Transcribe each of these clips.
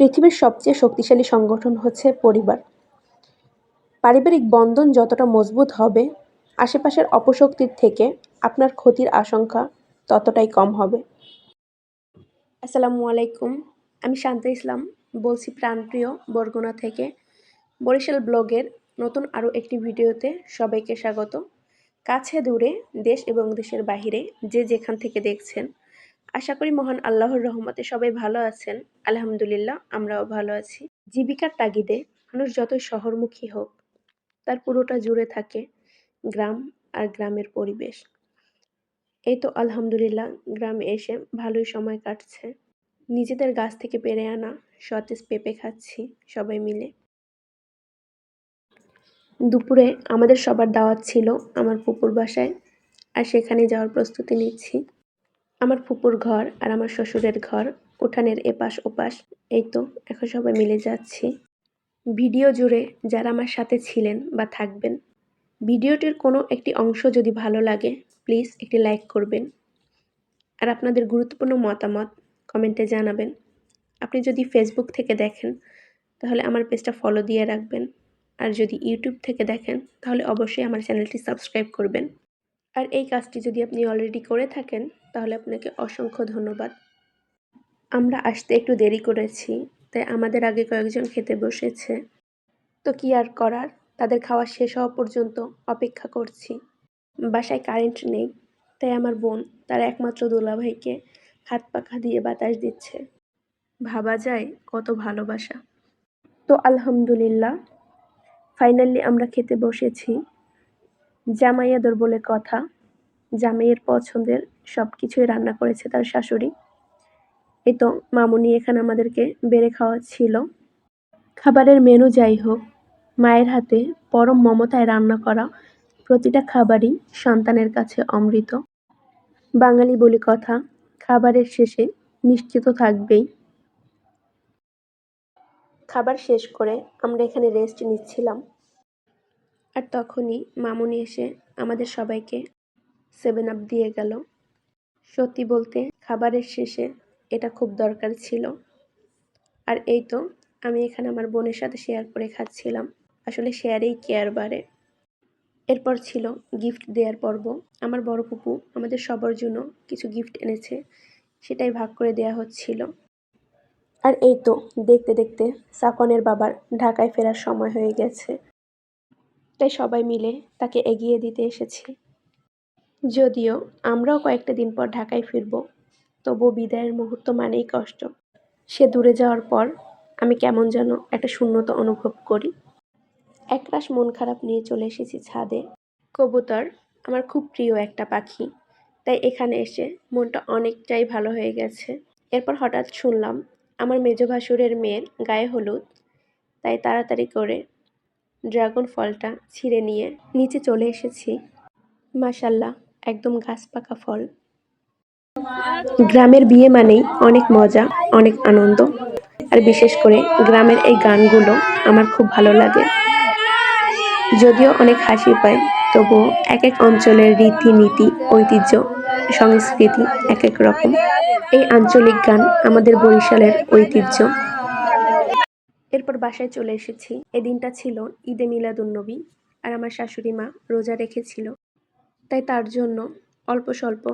পৃথিবীর সবচেয়ে শক্তিশালী সংগঠন হচ্ছে পরিবার। পারিবারিক বন্ধন যতটা মজবুত হবে, আশেপাশের অপশক্তির থেকে আপনার ক্ষতির আশঙ্কা ততটাই কম হবে। আসসালামু আলাইকুম, আমি শান্তা ইসলাম, বলছি প্রাণপ্রিয় বরগুনা থেকে। বরিশাল ব্লগের নতুন আরও একটি ভিডিওতে সবাইকে স্বাগত। কাছে দূরে দেশ এবং দেশের বাহিরে যে যেখান থেকে দেখছেন আশা করি মহান আল্লাহর রহমতে সবাই ভালো আছেন। আলহামদুলিল্লাহ, আমরাও ভালো আছি। জীবিকার তাগিদে মানুষ যতই শহরমুখী হোক, তার পুরোটা জুড়ে থাকে গ্রাম আর গ্রামের পরিবেশ। এই তো আলহামদুলিল্লাহ, গ্রামে এসে ভালোই সময় কাটছে। নিজেদের গাছ থেকে পেরে আনা, সতেজ পেঁপে খাচ্ছি সবাই মিলে। দুপুরে আমাদের সবার দাওয়াত ছিল, আমার পুকুর বাসায়, আর সেখানে যাওয়ার প্রস্তুতি নিচ্ছি। আমার ফুপুর ঘর আর আমার শ্বশুরের ঘর, উঠানের এপাশ ওপাশ, এই তো, এখন সবাই মিলে যাচ্ছি। ভিডিও জুড়ে যারা আমার সাথে ছিলেন বা থাকবেন, ভিডিওটির কোনো একটি অংশ যদি ভালো লাগে, প্লিজ একটি লাইক করবেন। আর আপনাদের গুরুত্বপূর্ণ মতামত কমেন্টে জানাবেন। আপনি যদি ফেসবুক থেকে দেখেন, তাহলে আমার পেজটা ফলো দিয়ে রাখবেন। আর যদি ইউটিউব থেকে দেখেন, তাহলে অবশ্যই আমার চ্যানেলটি সাবস্ক্রাইব করবেন। আর এই কাজটি যদি আপনি অলরেডি করে থাকেন, তাহলে আপনাকে অসংখ্য ধন্যবাদ। আমরা আসতে একটু দেরি করেছি, তাই আমাদের আগে কয়েকজন খেতে বসেছে। তো কি আর করার? তাদের খাওয়া শেষ হওয়া পর্যন্ত অপেক্ষা করছি। বাসায় কারেন্ট নেই, তাই আমার বোন তার একমাত্র দোলাভাইকে হাত পাখা দিয়ে বাতাস দিচ্ছে। ভাবা যায় কত ভালোবাসা। তো আলহামদুলিল্লাহ। ফাইনালি আমরা খেতে বসেছি। জামাইয়াদর বলে কথা, জামাইয়ের পছন্দের সব কিছুই রান্না করেছে তার শাশুড়ি। এই তো মামুনি এখানে আমাদেরকে বেড়ে খাওয়া ছিল খাবারের মেনু যাই হোক, মায়ের হাতে পরম মমতায় রান্না করা প্রতিটা খাবারই সন্তানের কাছে অমৃত। বাঙালি বলি কথা, খাবারের শেষে নিশ্চিত থাকবেই। খাবার শেষ করে আমরা এখানে রেস্ট নিচ্ছিলাম। আর তখনই মামুনি এসে আমাদের সবাইকে সেভেন আপ দিয়ে গেল। সত্যি বলতে খাবারের শেষে এটা খুব দরকার ছিল। আর এই তো আমি এখানে আমার বোনের সাথে শেয়ার করে খাচ্ছিলাম। আসলে শেয়ারেই কেয়ার বাড়ে। এরপর ছিল গিফট দেওয়ার পর্ব। আমার বড় পুপু আমাদের সবার জন্য কিছু গিফট এনেছে, সেটাই ভাগ করে দেয়া হচ্ছিল। আর এই তো দেখতে দেখতে সাকনের বাবার ঢাকায় ফেরার সময় হয়ে গেছে। তাই সবাই মিলে তাকে এগিয়ে দিতে এসেছি। যদিও আমরাও কয়েকটা দিন পর ঢাকায় ফিরব, তবু বিদায়ের মুহূর্ত মানেই কষ্ট। সে দূরে যাওয়ার পর আমি কেমন যেন একটা শূন্যতা অনুভব করি। একরাশ মন খারাপ নিয়ে চলে এসেছি ছাদে। কবুতর আমার খুব প্রিয় একটা পাখি, তাই এখানে এসে মনটা অনেকটাই ভালো হয়ে গেছে। এরপর হঠাৎ শুনলাম, আমার মেজ ভাসুরের মেয়ের গায়ে হলুদ, তাই তাড়াতাড়ি করে ড্রাগন ফলটা ছিঁড়ে নিয়ে নিচে চলে এসেছি। মাসাল্লাহ একদম গাছ পাকা ফল। গ্রামের বিয়ে মানেই অনেক মজা, অনেক আনন্দ। আর বিশেষ করে গ্রামের এই গানগুলো আমার খুব ভালো লাগে। যদিও অনেক হাসি পায়, তবুও এক এক অঞ্চলের রীতিনীতি, ঐতিহ্য, সংস্কৃতি এক এক রকম। এই আঞ্চলিক গান আমাদের বরিশালের ঐতিহ্য। বাসায় চলে এসেছি। এদিনটা ছিল ঈদে মিলাদুন্নবী আর আমার শাশুড়ি মা রোজা রেখেছিল। তাই তার জন্য অল্প স্বল্প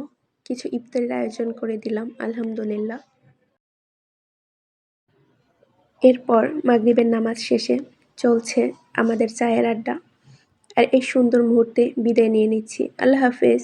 কিছু ইফতারের আয়োজন করে দিলাম, আলহামদুলিল্লাহ। এরপর মাগরিবের নামাজ শেষে চলছে আমাদের চায়ের আড্ডা। আর এই সুন্দর মুহূর্তে বিদায় নিয়ে নিচ্ছি। আল্লাহ হাফেজ।